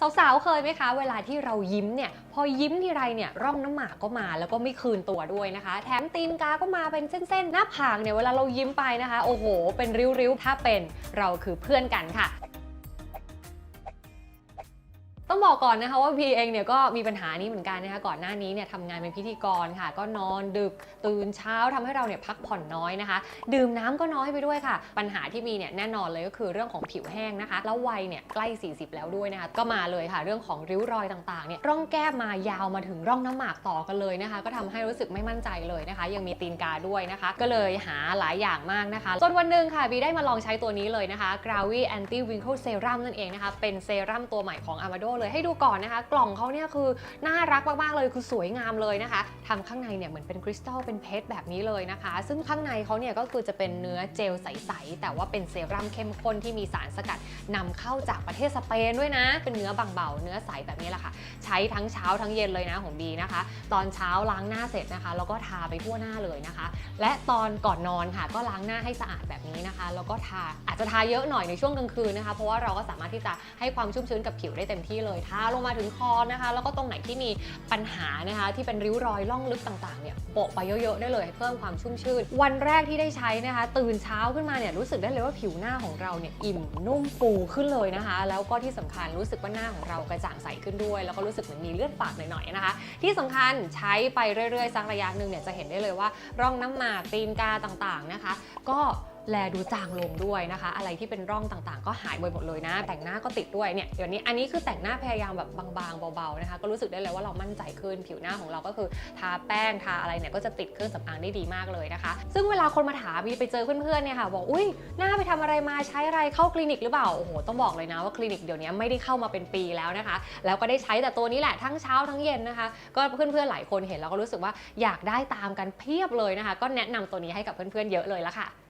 สาวๆ เคยไหมคะ เวลาที่เรายิ้มเนี่ยพอยิ้มทีไรเนี่ยร่องน้ำหมากก็มาแล้วก็ไม่คืนตัวด้วยนะคะ แถมตีนกาก็มาเป็นเส้นๆ หน้าผากเนี่ยเวลาเรายิ้มไปนะคะ โอ้โห เป็นริ้วๆ ถ้าเป็นเราคือเพื่อนกันค่ะ ต้องบอกก่อนนะคะว่าพีเองเนี่ยก็มีปัญหานี้เหมือนกันนะคะก่อนหน้านี้เนี่ยทำงานเป็นพิธีกรค่ะ ก็นอนดึกตื่นเช้าทำให้เราเนี่ยพักผ่อนน้อยนะคะ ดื่มน้ำก็น้อยไปด้วยค่ะ ปัญหาที่มีเนี่ยแน่นอนเลยก็คือเรื่องของผิวแห้งนะคะ แล้ววัยเนี่ยใกล้ 40 แล้วด้วยนะคะ ก็มาเลยค่ะ เรื่องของริ้วรอยต่างๆเนี่ยร่องแก้มมายาวมาถึงร่องน้ำหมากต่อกันเลยนะคะ ก็ทำให้รู้สึกไม่มั่นใจเลยนะคะ ยังมีตีนกาด้วยนะคะ ก็เลยหาหลายอย่างมากนะคะจนวันหนึ่งค่ะบีได้มาลองใช้ตัวนี้เลยนะคะ g r a v y Anti Wrinkle Serum นั่นเองนะคะเป็นเซรั่มตัวใหม่ของ Amado เลยให้ดูก่อนนะคะ กล่องเขาเนี่ยคือน่ารักมากๆเลยคือสวยงามเลยนะคะทำข้างในเนี่ยเหมือนเป็นคริสตัลเป็นเพชรแบบนี้เลยนะคะ ซึ่งข้างในเขาเนี่ยก็คือจะเป็นเนื้อเจลใสๆแต่ว่าเป็นเซรั่มเข้มข้นที่มีสารสกัดนำเข้าจากประเทศสเปนด้วยนะ เป็นเนื้อบางเบาเนื้อใสแบบนี้แหละค่ะ ใช้ทั้งเช้าทั้งเย็นเลยนะของบีนะคะ ตอนเช้าล้างหน้าเสร็จนะคะ แล้วก็ทาไปทั่วหน้าเลยนะคะ และตอนก่อนนอนค่ะ ก็ล้างหน้าให้สะอาดแบบนี้นะคะ แล้วก็ทาอาจจะทาเยอะหน่อยในช่วงกลางคืนนะคะ เพราะว่าเราก็สามารถที่จะให้ความชุ่มชื้นกับผิวได้เต็มที่เลยทาลงมาถึงคอนะคะ แล้วก็ตรงไหนที่มีปัญหานะคะ ที่เป็นริ้วรอยล่องลึกต่างๆเนี่ยโปะไปเยอะๆได้เลยให้เพิ่มความชุ่มชื่น วันแรกที่ได้ใช้นะคะ ตื่นเช้าขึ้นมาเนี่ยรู้สึกได้เลยว่าผิวหน้าของเราเนี่ยอิ่มนุ่มฟูขึ้นเลยนะคะ แล้วก็ที่สำคัญรู้สึกว่าหน้าของเรากระจ่างใสขึ้นด้วย แล้วก็รู้สึกเหมือนมีเลือดฝาดหน่อยๆนะคะ ที่สำคัญใช้ไปเรื่อยๆสักระยะหนึ่งเนี่ยจะเห็นได้เลยว่าร่องน้ำหมากตีนกาต่างๆนะคะ ก็ แลดูจางลงด้วยนะคะ อะไรที่เป็นร่องต่างๆ ก็หายไปหมดเลยนะ แต่งหน้าก็ติดด้วยเนี่ยเดี๋ยวนี้อันนี้คือแต่งหน้าพยายามแบบบางๆเบาๆนะคะ ก็รู้สึกได้เลยว่าเรามั่นใจขึ้นผิวหน้าของเราก็คือทาแป้งทาอะไรเนี่ยก็จะติดเครื่องสำอางได้ดีมากเลยนะคะ ซึ่งเวลาคนมาถามมีไปเจอเพื่อนๆเนี่ยค่ะบอกอุ้ยหน้าไปทำอะไรมาใช้อะไรเข้าคลินิกหรือเปล่าโอ้โหต้องบอกเลยนะว่าคลินิกเดี๋ยวนี้ไม่ได้เข้ามาเป็นปีแล้วนะคะ แล้วก็ได้ใช้แต่ตัวนี้แหละทั้งเช้าทั้งเย็นนะคะ ก็เพื่อนๆหลายคนเห็นแล้วก็รู้สึกว่าอยากได้ตามกันเพียบเลยนะคะ ก็แนะนำตัวนี้ให้กับเพื่อนๆเยอะเลยละค่ะ